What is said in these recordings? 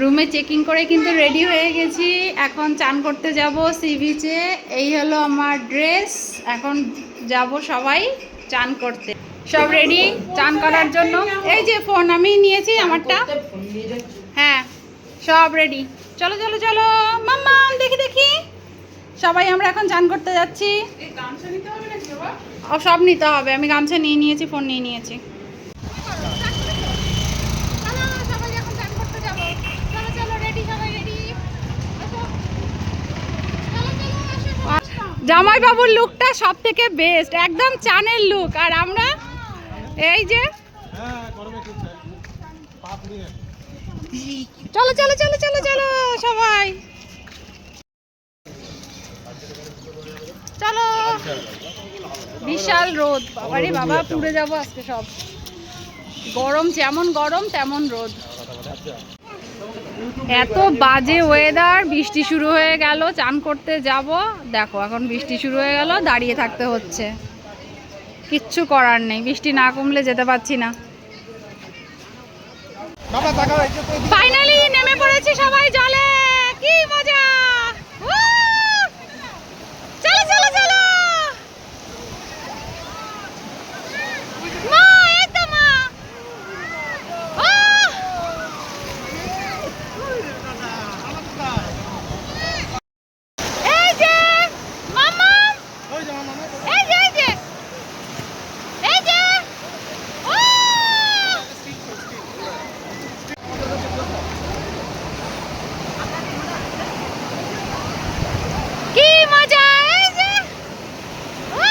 রুমে চেকিং করে কিন্তু রেডি হয়ে গেছি। এখন চান করতে যাব সি বিচে। এই হলো আমার ড্রেস। এখন যাব সবাই চান করতে। সব রেডি? চান করার জন্য? এই যে ফোন আমি নিয়েছি আমারটা। হ্যাঁ সব রেডি। চলো চলো চলো। মাম্মা দেখি দেখি। সবাই আমরা এখন চান করতে যাচ্ছি। ও সব নিতে হবে। আমি গামছা নিয়ে নিয়েছি ফোন নিয়ে নিয়েছি। জামাই বাবুর লুকটা সব থেকে বেস্ট একদম চানের লুক আর আমরা এই যে চলো চলো চলো চলো চলো, সবাই। চলো। বিশাল রোদ। বাবারে বাবা, পুড়ে যাব আজকে সব। গরম যেমন গরম, তেমন রোদ। এত বাজে ওয়েদার বৃষ্টি শুরু হয়ে গেল চান করতে যাব। দেখো এখন বৃষ্টি শুরু হয়ে গেল দাঁড়িয়ে থাকতে হচ্ছে। কিচ্ছু করার নেই বৃষ্টি না কমলে যেতে পারছি না। ফাইনালি নেমে পড়েছি সবাই জলে কি মজা উহ! চলো চলো চলো মা এই তো মা আহ! এই যে মামা এই যে এই যে এই যে ও কি মজা এই যে ও!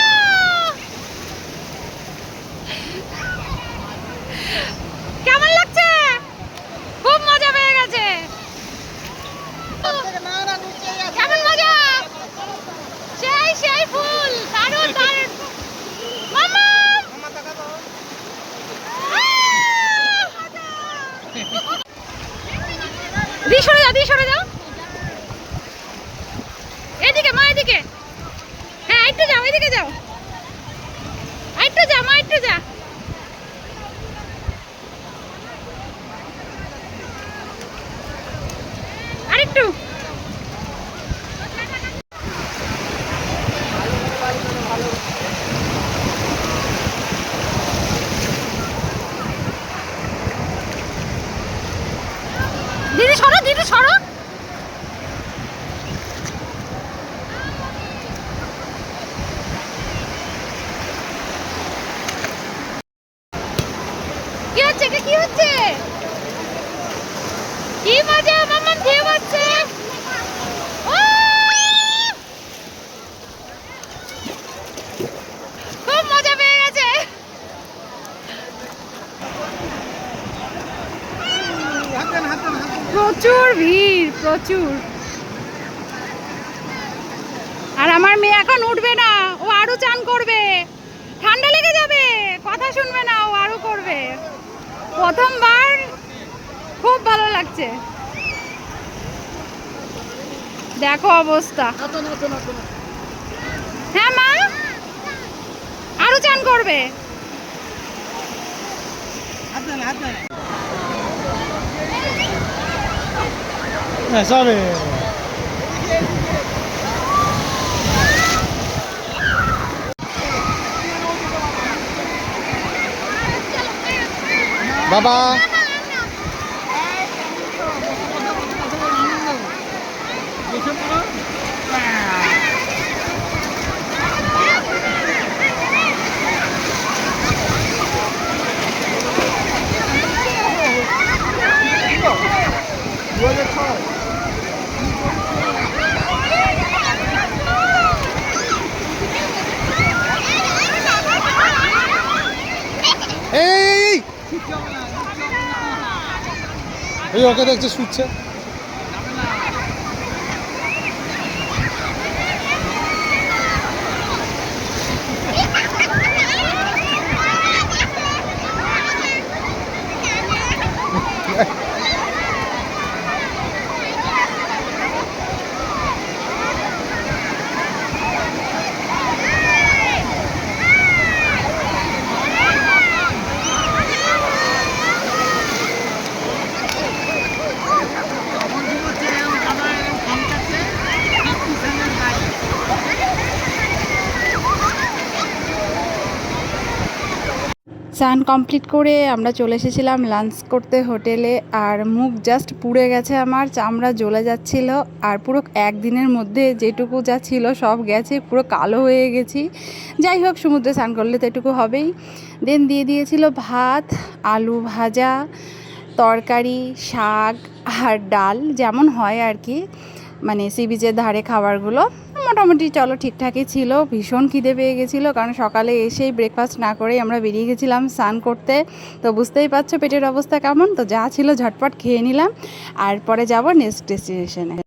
কেমন লাগছে খুব মজা পেয়ে গেছে কেমন মজা সেই সেই ফুল, দারুণ দারুণ। মামা! এদিকে, মা, এদিকে। হ্যাঁ একটু যাও, এদিকে যাও। একটু যা, মা, একটু যা। দিদি সরো দিদি সরো। কি হচ্ছে? কি হচ্ছে? কি মজা মাম্মাম ঢেউ হচ্ছে খুব মজা পেয়ে গেছে প্রচুর ভিড় প্রচুর। আর আমার মেয়ে এখন উঠবে না ও আরও চান করবে। ঠান্ডা লেগে যাবে কথা শুনবে না ও আরও করবে। প্রথমবার খুব ভালো লাগছে। দেখো অবস্থা। হ্যাঁ মা? আরও চান করবে। Sabe. বাবা এই ওকে দেখছে শুচ্ছে Yeah. স্নান কমপ্লিট করে আমরা চলে এসেছিলাম লাঞ্চ করতে হোটেলে, আর মুখ জাস্ট পুড়ে গেছে আমার, চামড়া জ্বলে যাচ্ছিল, আর পুরো একদিনের মধ্যে যেটুকু যা ছিল সব গেছে, পুরো কালো হয়ে গেছি। যাই হোক, সমুদ্রে স্নান করলে তো এটুকু হবেই। দেন দিয়ে দিয়েছিল ভাত, আলু ভাজা, তরকারি, শাক আর ডাল, যেমন হয় আর কি মানে সি বিচের ধারে খাবারগুলো। মোটামুটি চলো ঠিকঠাকই ছিল। ভীষণ খিদে পেয়ে গেছিল কারণ সকালে এসেই ব্রেকফাস্ট না করেই আমরা বেরিয়ে গেছিলাম স্নান করতে। তো বুঝতেই পারছ পেটের অবস্থা কেমন? তো যা ছিল ঝটপট খেয়ে নিলাম। আর পরে যাব নেক্সট ডেস্টিনেশনে